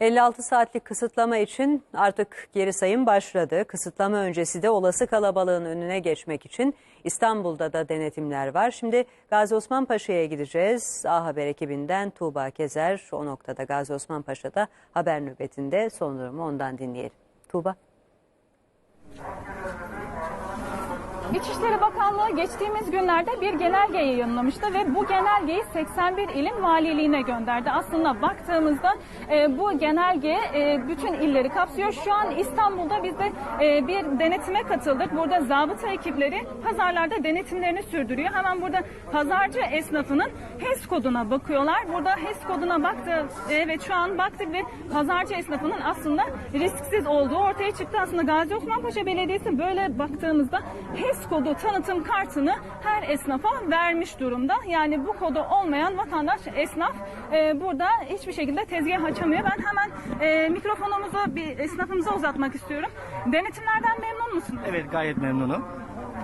56 saatlik kısıtlama için artık geri sayım başladı. Kısıtlama öncesi de olası kalabalığın önüne geçmek için İstanbul'da da denetimler var. Şimdi Gazi Osman Paşa'ya gideceğiz. A Haber ekibinden Tuğba Kezer o noktada Gazi Osman Paşa'da haber nöbetinde son durumu ondan dinleyelim. Tuğba. İçişleri Bakanlığı geçtiğimiz günlerde bir genelge yayınlamıştı ve bu genelgeyi 81 ilin valiliğine gönderdi. Aslında baktığımızda e, bu genelge e, bütün illeri kapsıyor. Şu an İstanbul'da biz de e, bir denetime katıldık. Burada zabıta ekipleri pazarlarda denetimlerini sürdürüyor. Hemen burada pazarcı esnafının HES koduna bakıyorlar. Burada HES koduna baktı. Evet şu an baktık ve pazarcı esnafının aslında risksiz olduğu ortaya çıktı. Aslında Gazi Osman Paşa Belediyesi böyle baktığımızda HES kodu tanıtım kartını her esnafa vermiş durumda. Yani bu kodu olmayan vatandaş, esnaf e, burada hiçbir şekilde tezgah açamıyor. Ben hemen e, mikrofonumuzu bir esnafımıza uzatmak istiyorum. Denetimlerden memnun musunuz? Evet gayet memnunum.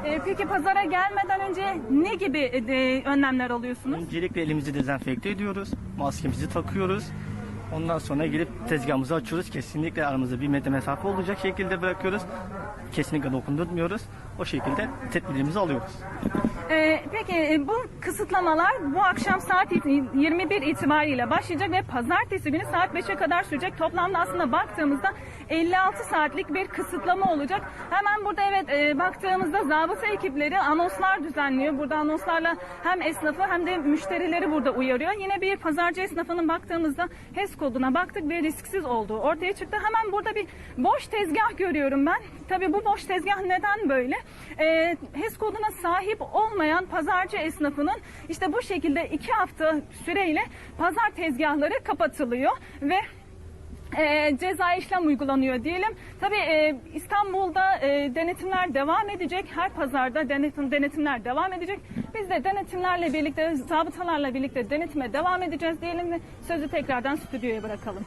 E, peki pazara gelmeden önce ne gibi e, önlemler alıyorsunuz? Öncelikle elimizi dezenfekte ediyoruz. Maskemizi takıyoruz. Ondan sonra gelip tezgahımızı açıyoruz. Kesinlikle aramızda bir metre mesafe olacak şekilde bırakıyoruz. Kesinlikle dokundurmuyoruz. O şekilde tedbirimizi alıyoruz. Ee, peki e, bu kısıtlamalar bu akşam saat 21 itibariyle başlayacak ve pazartesi günü saat 5'e kadar sürecek. Toplamda aslında baktığımızda 56 saatlik bir kısıtlama olacak. Hemen burada evet e, baktığımızda zabıta ekipleri anonslar düzenliyor. Burada anonslarla hem esnafı hem de müşterileri burada uyarıyor. Yine bir pazarcı esnafının baktığımızda HES koduna baktık ve risksiz olduğu ortaya çıktı. Hemen burada bir boş tezgah görüyorum ben. Tabii bu boş tezgah neden böyle? E, HES koduna sahip olmayan pazarcı esnafının işte bu şekilde iki hafta süreyle pazar tezgahları kapatılıyor ve e, ceza işlem uygulanıyor diyelim. Tabii e, İstanbul'da e, denetimler devam edecek. Her pazarda denetim denetimler devam edecek. Biz de denetimlerle birlikte, zabıtalarla birlikte denetime devam edeceğiz diyelim ve sözü tekrardan stüdyoya bırakalım.